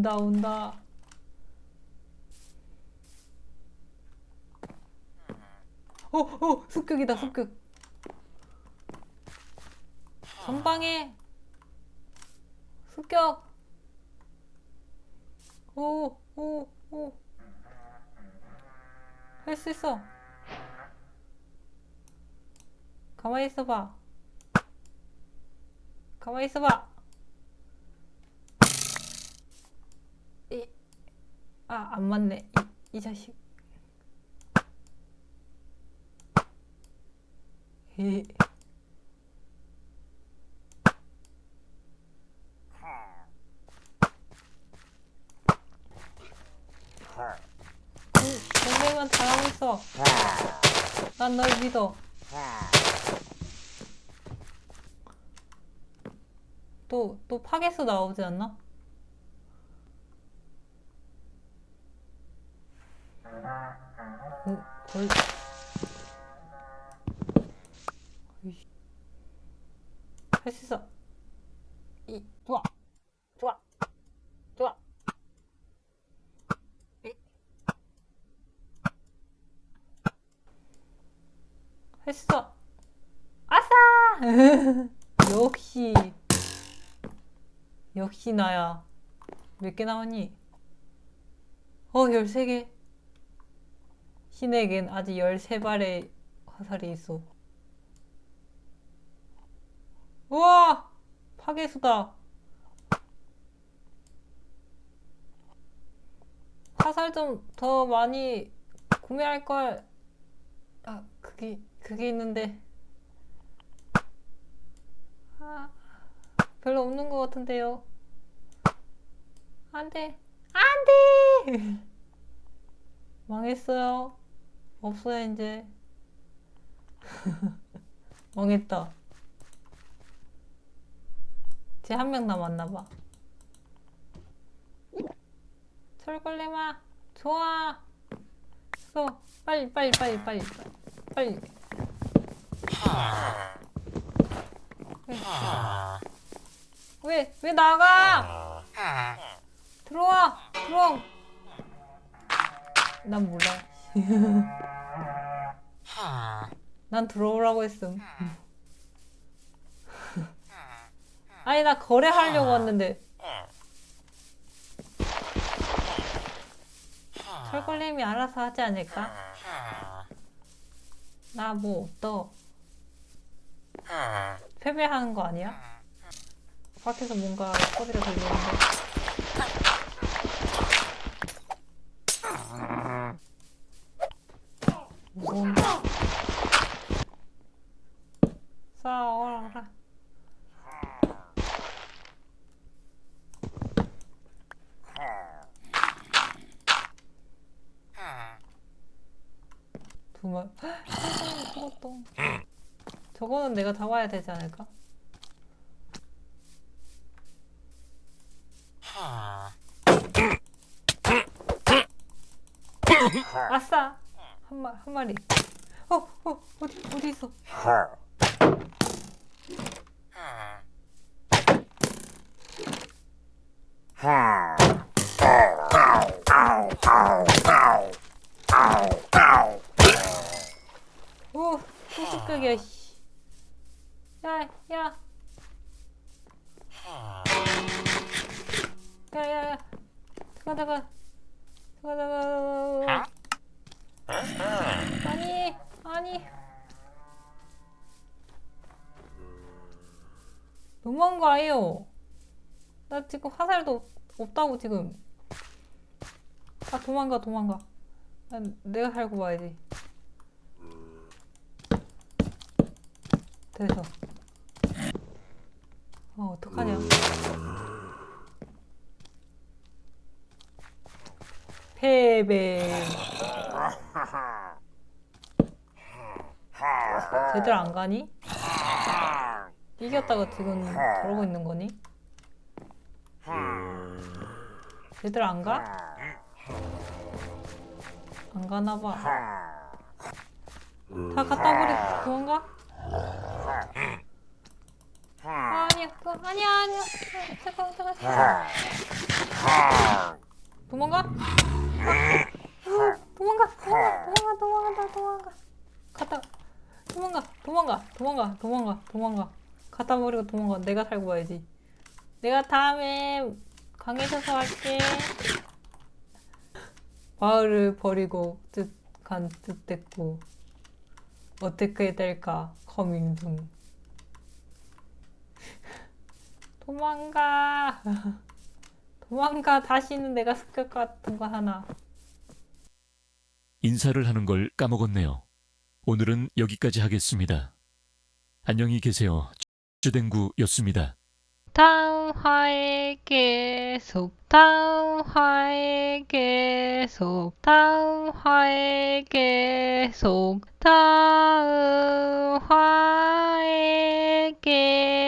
온다 온다. 오오 습격이다 습격. 전방에. 습격. 오 오 오. 할 수 있어. 가만히 있어봐. 가만히 있어봐 아, 안 맞네. 이, 이 자식. 이, 동생은 잘하고 있어. 난 널 믿어. 또, 또 파괴수 나오지 않나? 어, 거의. 할 수 있어. 이, 좋아. 좋아. 좋아. 이. 할수 있어. 아싸! 역시. 역시 나야. 몇 개 나왔니? 어, 13개. 신에겐 아직 13발의 화살이 있어. 우와! 파괴수다. 화살 좀 더 많이 구매할 걸. 아, 그게, 그게 있는데. 아, 별로 없는 것 같은데요. 안 돼. 안 돼! 망했어요. 없어요, 이제. 망했다. 쟤 한 명 남았나봐. 철걸레마, 좋아. 써. 빨리, 빨리, 빨리, 빨리, 빨리. 왜, 왜 나가? 들어와, 들어와. 난 몰라. 난 들어오라고 했음. 아니, 나 거래하려고 왔는데. 철걸님이 알아서 하지 않을까? 나뭐 없어. 패배하는 거 아니야? 밖에서 뭔가 소리가 들리는데. 싸워라. 두 마. 죽었다. 저거는 내가 잡아야 되지 않을까? 아싸! 한, 마, 한 마리. 어, 어, 어디, 어디 있어? 오, 소식극이야, 씨. 야, 야. 야, 야, 야. 잠깐, 잠깐. 잠깐, 잠깐. 아니, 아니. 너무한 거 아니에요? 나 지금 화살도 없- 없다고 지금. 아 도망가 도망가. 난 내가 살고 봐야지. 됐어. 어 어떡하냐? 패배. 쟤들 안 가니? 이겼다가 지금 저러고 있는 거니? 쟤들 안 가? 안 가나 봐. 다 갖다 버리 그건가? 아니야, 그거 아니야, 아니야. 잠깐, 잠깐. 도망가? 도망가, 도망가, 도망가, 도망가, 도망가. 갔다, 도망가, 도망가, 도망가, 도망가, 도망가. 갖다 버리고 도망가. 내가 살고 와야지. 내가 다음에 강해져서 할게. 마을을 버리고 뜻간 뜻됐고 어떻게 될까? 커밍 중. 도망가. 도망가. 다시는 내가 습격 같은 거 하나. 인사를 하는 걸 까먹었네요. 오늘은 여기까지 하겠습니다. 안녕히 계세요. 주댕구였습니다. 다음 화에 계속 다음 화에 계속 다음 화에 계속 다음 화에 계속